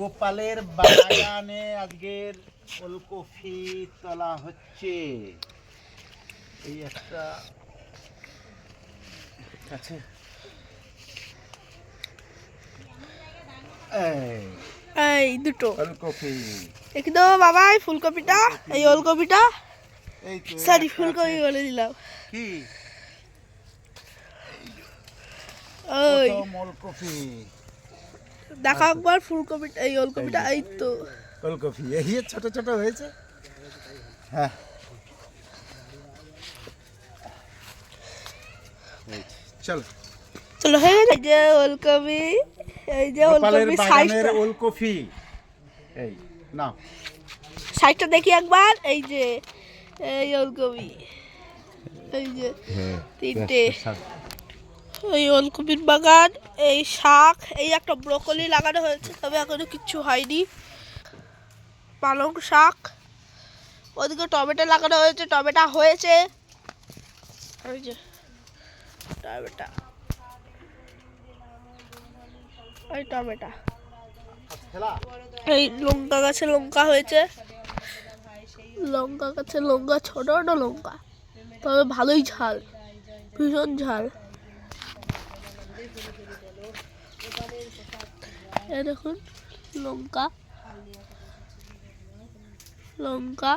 গোপালের বাগানে আজকের ওলকফি তোলা হচ্ছে। এই একটা আছে। এই দুটো। দেখি তো বাবা এই ফুলকপিটা এই ওলকপিটা। এই তো সরি ফুলকপি বলে দিলাম। কি? ওই। দেখা একবার ফুলকপিটা এই ওলকপিটা এই তো ওলকফি এই যে ছোট ছোট হয়েছে। হ্যাঁ। চলো। চলো হয়ে গেছে এই যে ওলকপি এই যে ওলকপি সাইজটা। ওলকফি এই না সাইজটা দেখি একবার এই যে এই ওলকপি। এই যে তিনটে। এই ওলকপির বাগান, এই শাক, এই একটা ব্রকলি লাগানো হয়েছে, তবে এখনও কিচ্ছু হয়নি। পালং শাক, ওদিকে টমেটো লাগানো হয়েছে, টমেটো হয়েছে। এই যে, টমেটো। টমেটো। এই লঙ্কা গাছে লঙ্কা হয়েছে। লঙ্কা গাছে লঙ্কা, ছোট ছোট লঙ্কা। তবে ভালোই ঝাল, ভীষণ ঝাল। দেখুন লঙ্কা। লঙ্কা।